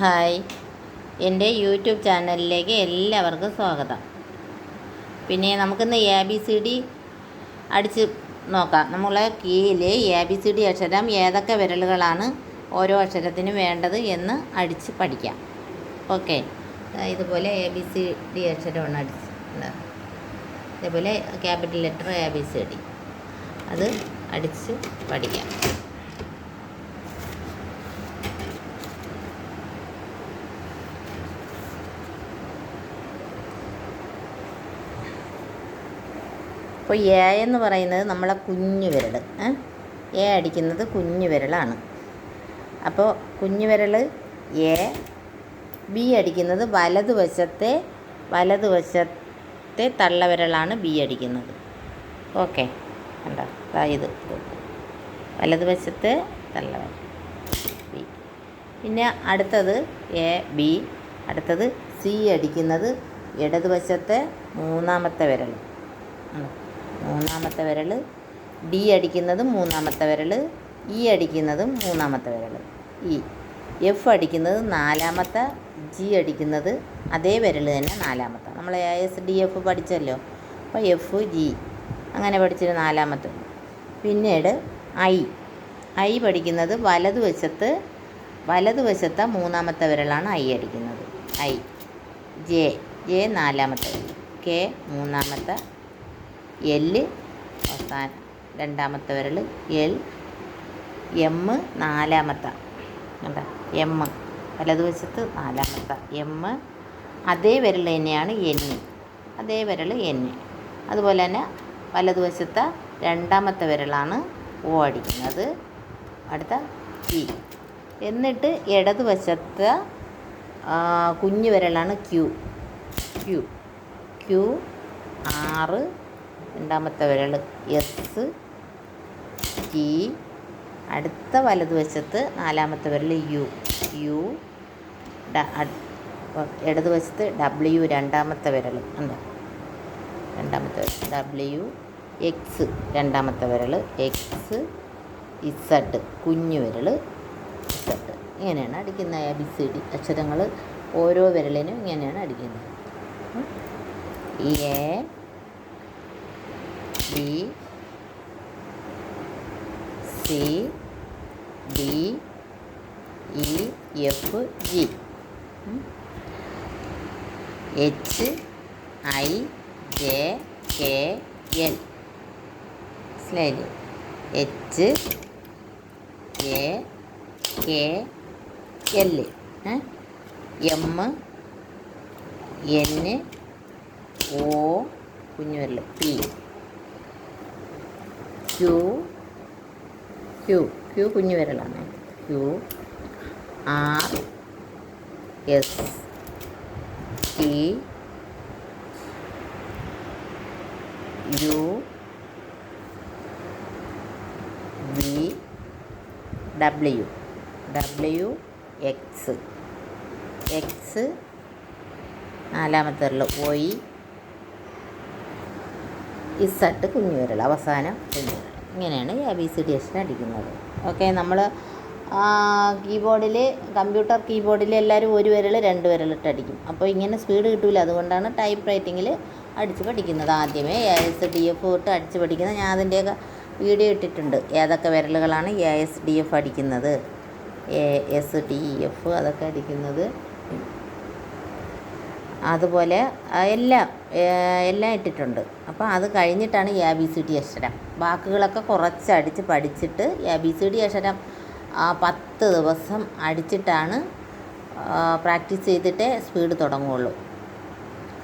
Hi. എന്റെ YouTube ചാനലിലേക്ക് എല്ലാവർക്കും സ്വാഗതം. പിന്നെ നമുക്കിന്ന് എ ബി സി ഡി അടിച്ച് നോക്കാം. നമ്മളെ കീയിൽ എ ബി സി ഡി അക്ഷരം ഏതൊക്കെ വിരലുകളാണ് ഓരോ അക്ഷരത്തിനും വേണ്ടത് എന്ന് അടിച്ച് പഠിക്കാം. ഓക്കെ. ഇതുപോലെ എ ബി സി ഡി അക്ഷരമാണ് അടിച്ച് ഇതാ. ഇതേപോലെ capital letter A B C D. അത് അടിച്ച് പഠിക്കാം. അപ്പോൾ എ എന്ന് പറയുന്നത് നമ്മളെ കുഞ്ഞു വിരൽ? എ അടിക്കുന്നത് കുഞ്ഞു വിരലാണ്. അപ്പോൾ കുഞ്ഞു വിരൽ എ ബി അടിക്കുന്നത് വലതുവശത്തെ വലതുവശത്തെ തള്ളവിരലാണ് ബി അടിക്കുന്നത്. ഓക്കെ. കണ്ടോ? അതായത് വലതുവശത്തെ തള്ളവിരൽ ബി. പിന്നെ അടുത്തത് എ ബി. അടുത്തത് സി അടിക്കുന്നത് ഇടതുവശത്തെ മൂന്നാമത്തെ വിരൽ? മൂന്നാമത്തെ വിരൽ ഡി അടിക്കുന്നതും മൂന്നാമത്തെ വിരൽ ഇ അടിക്കുന്നതും മൂന്നാമത്തെ വിരൽ ഇ. എഫ് അടിക്കുന്നത് നാലാമത്തെ ജി അടിക്കുന്നത് അതേ വിരൽ തന്നെ നാലാമത്തെ. നമ്മൾ എ എസ് ഡി എഫ് പഠിച്ചല്ലോ. അപ്പോൾ എഫ് ജി അങ്ങനെ പഠിച്ചൊരു നാലാമത്തെ. പിന്നീട് ഐ. ഐ പഠിക്കുന്നത് വലതുവശത്ത് വലതുവശത്തെ മൂന്നാമത്തെ വിരലാണ് ഐ അടിക്കുന്നത്. ഐ. ജെ. ജെ നാലാമത്തെ. വിരൽ കെ മൂന്നാമത്തെ. എൽ അവസാനം രണ്ടാമത്തെ വിരൽ എൽ എം നാലാമത്തെ. കണ്ട? എം വലതുവശത്ത് നാലാമത്തെ. എം അതേ വിരൽ തന്നെയാണ് എൻ അതേ വിരൽ എൻ അതുപോലെ തന്നെ വലതുവശത്തെ രണ്ടാമത്തെ വിരലാണ് ഓ അടിക്കുന്നത്. അടുത്ത പി എന്നിട്ട് ഇടതുവശത്തെ കുഞ്ഞു വിരലാണ് ക്യൂ ക്യൂ ക്യൂ ആറ് രണ്ടാമത്തെ വിരൽ എസ് ടി അടുത്ത വലതുവശത്ത് നാലാമത്തെ വിരൽ യു യു ഇടതുവശത്ത് ഡബ്ല്യു രണ്ടാമത്തെ വിരൽ. എന്താ? രണ്ടാമത്തെ വിരൽ ഡബ്ല്യു എക്സ് രണ്ടാമത്തെ വിരൽ എക്സ് ഇസഡ് കുഞ്ഞു വിരൽ ഇസഡ് ഇങ്ങനെയാണ് അടിക്കുന്ന എ ബി സി ഡി അക്ഷരങ്ങൾ ഓരോ വിരലിനും ഇങ്ങനെയാണ് അടിക്കുന്നത്. A B C D E F G H I J K L മനസ്സിലായില്ലേ H A K L M N O കുഞ്ഞുവരൽ P Q. Q. Q കുഞ്ഞു വിരലാണ്. Q. R. S. T. U. V. W. W. X. X. നാലാമത്തെ വിരൽ ഒയ് കുഞ്ഞു വിരൽ. അവസാനം കുഞ്ഞു വിരൽ. ഇങ്ങനെയാണ് എ ബി സി ഡി അക്ഷരം അടിക്കുന്നത്. ഓക്കെ നമ്മൾ കീബോർഡിൽ കമ്പ്യൂട്ടർ കീബോർഡിൽ എല്ലാവരും ഒരു വിരൽ രണ്ട് വിരലിട്ട് അടിക്കും. അപ്പോൾ ഇങ്ങനെ സ്പീഡ് കിട്ടില്ല അതുകൊണ്ടാണ് ടൈപ്പ് റൈറ്റിങ്ങിൽ അടിച്ച് പഠിക്കുന്നത്. ആദ്യമേ എ എസ് ഡി എഫ് തൊട്ട് അടിച്ച് പഠിക്കുന്നത്. ഞാൻ അതിന്റെയൊക്കെ വീഡിയോ ഇട്ടിട്ടുണ്ട്. ഏതൊക്കെ വിരലുകളാണ് എ എസ് ഡി എഫ് അടിക്കുന്നത്? എ എസ് ഡി എഫ് അതൊക്കെ അടിക്കുന്നത്. അതുപോലെ എല്ലാം എല്ലാം ഇട്ടിട്ടുണ്ട്. അപ്പോൾ അത് കഴിഞ്ഞിട്ടാണ് എ ബി സി ഡി അക്ഷരം. വാക്കുകളൊക്കെ കുറച്ച് അടിച്ച് പഠിച്ചിട്ട് എ ബി സി ഡി അക്ഷരം പത്ത് ദിവസം അടിച്ചിട്ടാണ് പ്രാക്ടീസ് ചെയ്തിട്ടേ സ്പീഡ് തുടങ്ങുകയുള്ളൂ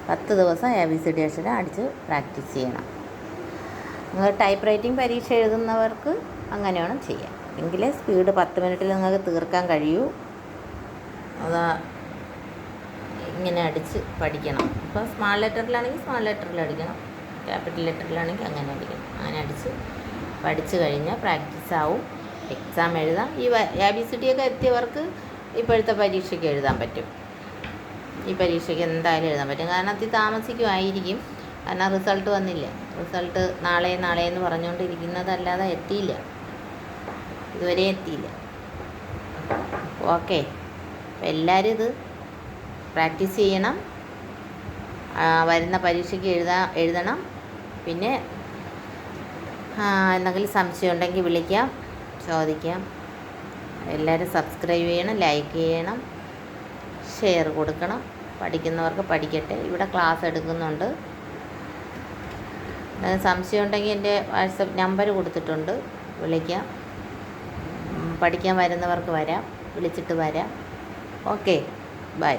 പത്ത് ദിവസം എ ബി സി ഡി അക്ഷരം അടിച്ച് പ്രാക്ടീസ് ചെയ്യണം. ടൈപ്പ് റൈറ്റിംഗ് പരീക്ഷ എഴുതുന്നവർക്ക് അങ്ങനെ വേണം ചെയ്യാം എങ്കിലേ സ്പീഡ് പത്ത് മിനിറ്റിൽ നിങ്ങൾക്ക് തീർക്കാൻ കഴിയൂ. അതാ ഇങ്ങനെ അടിച്ച് പഠിക്കണം. അപ്പോൾ സ്മാൾ ലെറ്ററിലാണെങ്കിൽ സ്മാൾ ലെറ്ററിൽ അടിക്കണം. ക്യാപിറ്റൽ ലെറ്ററിലാണെങ്കിൽ അങ്ങനെ അടിക്കണം. അങ്ങനെ അടിച്ച് പഠിച്ച് കഴിഞ്ഞാൽ പ്രാക്ടീസ് ആവും. എക്സാം എഴുതാം. ഈ എ ബി സി ഡി ഒക്കെ എത്തിയവർക്ക് ഇപ്പോഴത്തെ പരീക്ഷയ്ക്ക് എഴുതാൻ പറ്റും. ഈ പരീക്ഷയ്ക്ക് എന്തായാലും എഴുതാൻ പറ്റും. കാരണം അതി താമസിക്കുമായിരിക്കും. കാരണം റിസൾട്ട് വന്നില്ല? റിസൾട്ട് നാളെ നാളെ എന്ന് പറഞ്ഞുകൊണ്ടിരിക്കുന്നതല്ലാതെ എത്തിയില്ല. ഇതുവരെ എത്തിയില്ല. ഓക്കെ. എല്ലാവരും ഇത് പ്രാക്ടീസ് ചെയ്യണം. വരുന്ന പരീക്ഷയ്ക്ക് എഴുതാ എഴുതണം. പിന്നെ എന്തെങ്കിലും സംശയം ഉണ്ടെങ്കിൽ വിളിക്കാം ചോദിക്കാം. എല്ലാവരും സബ്സ്ക്രൈബ് ചെയ്യണം ലൈക്ക് ചെയ്യണം ഷെയർ കൊടുക്കണം. പഠിക്കുന്നവർക്ക് പഠിക്കട്ടെ. ഇവിടെ ക്ലാസ് എടുക്കുന്നുണ്ട്. സംശയം ഉണ്ടെങ്കിൽ എന്റെ വാട്സപ്പ് നമ്പർ കൊടുത്തിട്ടുണ്ട്. വിളിക്കാം. പഠിക്കാൻ വരുന്നവർക്ക് വരാം. വിളിച്ചിട്ട് വരാം. ഓക്കെ. ബൈ.